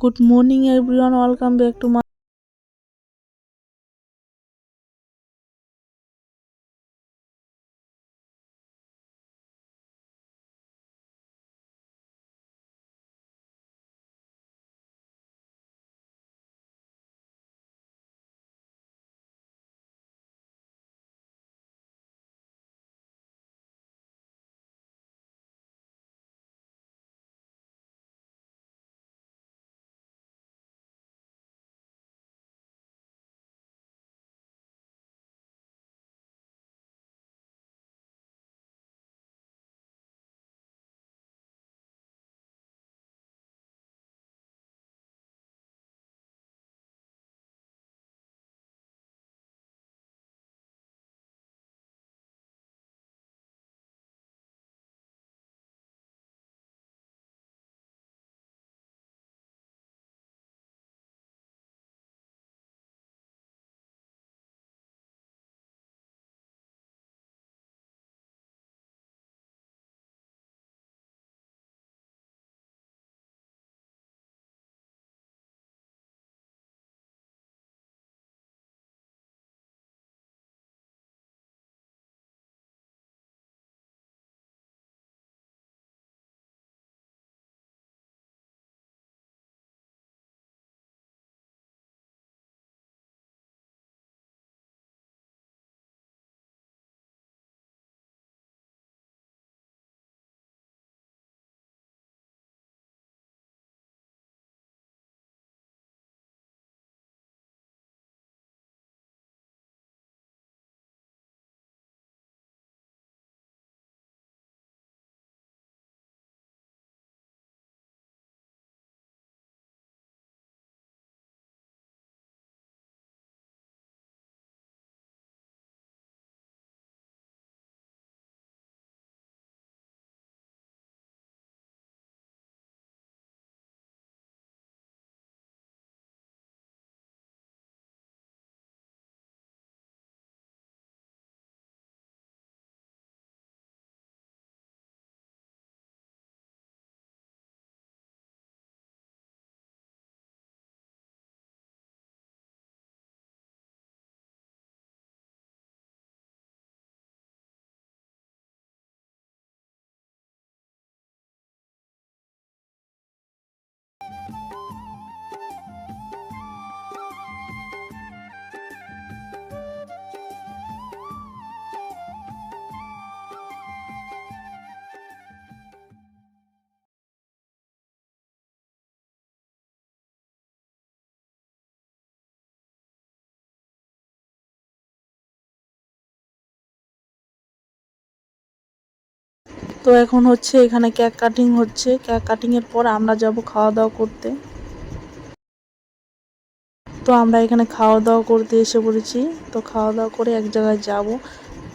Good morning everyone welcome back to তো এখন হচ্ছে এখানে কেক কাটিং হচ্ছে। কেক কাটিং এর পর আমরা যাব খাওয়া দাওয়া করতে। তো আমরা এখানে খাওয়া দাওয়া করতে এসে পড়েছি। তো খাওয়া দাওয়া করে এক জায়গায় যাব।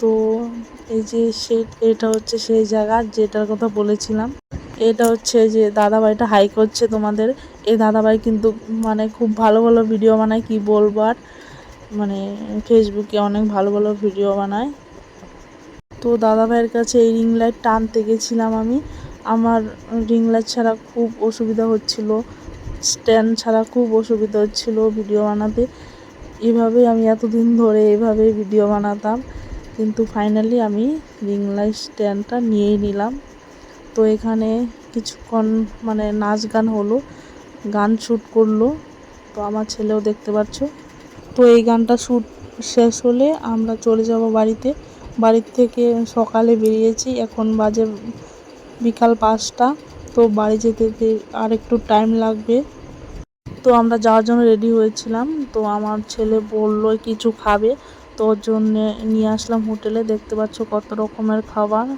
তো এই যে সে এটা হচ্ছে সেই জায়গা যেটার কথা বলেছিলাম। এটা হচ্ছে যে দাদাভাইটা হাই করছে তোমাদের। এই দাদাভাই কিন্তু মানে খুব ভালো ভালো ভিডিও বানায়, কি বলব আর? মানে ফেসবুকে অনেক ভালো ভালো ভিডিও বানায়। তো দাদাভাইয়ের কাছে এই রিং লাইট টানতে গেছিলাম আমি। আমার রিং লাইট ছাড়া খুব অসুবিধা হচ্ছিল। স্ট্যান্ড ছাড়া খুব অসুবিধা হচ্ছিল ভিডিও বানাতে। এভাবেই আমি এতদিন ধরে এভাবেই ভিডিও বানাতাম। কিন্তু ফাইনালি আমি রিং লাইট স্ট্যান্ডটা নিয়েই নিলাম। তো এখানে কিছুক্ষণ মানে নাচ গান হলো, গান শ্যুট করল। তো আমার ছেলেও দেখতে পাচ্ছ। তো এই গানটা শ্যুট শেষ হলে আমরা চলে যাব বাড়িতে। বাড়ির থেকে সকালে বেরিয়েছি। এখন বাজে বিকাল পাঁচটা। তো বাড়ি যেতে আর একটু টাইম লাগবে। তো আমরা যাওয়ার জন্য রেডি হয়েছিলাম। তো আমার ছেলে বলল, কিছু খাবে? তো ওর জন্যে নিয়ে আসলাম হোটেলে। দেখতে পাচ্ছ কত রকমের খাবার।